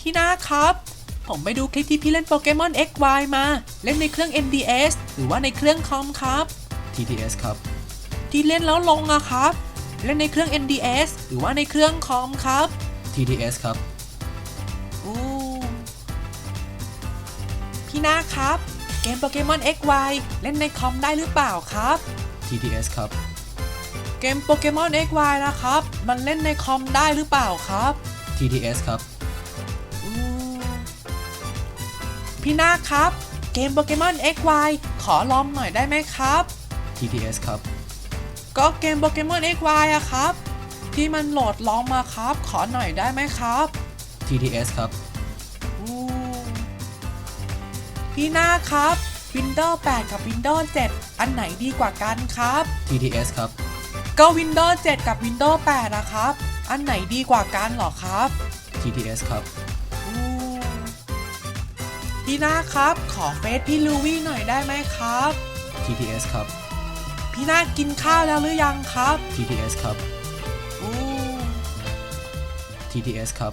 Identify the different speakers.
Speaker 1: พี่นาครับ ผมไปดูคลิปที่พี่เล่นโปเกมอน XY มา เล่นในเครื่อง MDS หรือว่าในเครื่องคอมครับ
Speaker 2: TTS ครับ
Speaker 1: ที่เล่นแล้วลงอะครับ เล่นในเครื่อง MDS หรือว่าในเครื่องคอมครับ
Speaker 2: TTS ครับ
Speaker 1: อู้พี่นาครับ เกมโปเกมอน XY เล่นในคอมได้หรือเปล่าครับ
Speaker 2: TTS ครับ
Speaker 1: เกมโปเกมอน XY นะครับ มันเล่นในคอมได้หรือเปล่าครับ
Speaker 2: TTS ครับ
Speaker 1: พี่นาครับ เกมโปเกมอน XY ขอลองหน่อยได้ไหมครับ
Speaker 2: TTS ครับ
Speaker 1: ก็เกมโปเกมอน XY อะครับ ที่มันโหลดลองมาครับ ขอหน่อยได้ไหมครับ
Speaker 2: TTS ครับ
Speaker 1: อู้พี่นาครับ Windows 8 กับ Windows 7 อันไหนดีกว่ากันครับ
Speaker 2: TTS ครับ
Speaker 1: ก็ Windows 7 กับ Windows 8 นะครับ อันไหนดีกว่ากันเหรอครับ
Speaker 2: TTS ครับ
Speaker 1: อู้ พี่นาครับ ขอเฟซพี่ลูวี่หน่อยได้ไหมครับ
Speaker 2: TTS ครับ
Speaker 1: พี่นากินข้าวแล้วหรือยังครับ
Speaker 2: TTS ครับ
Speaker 1: อู้
Speaker 2: TTS ครับ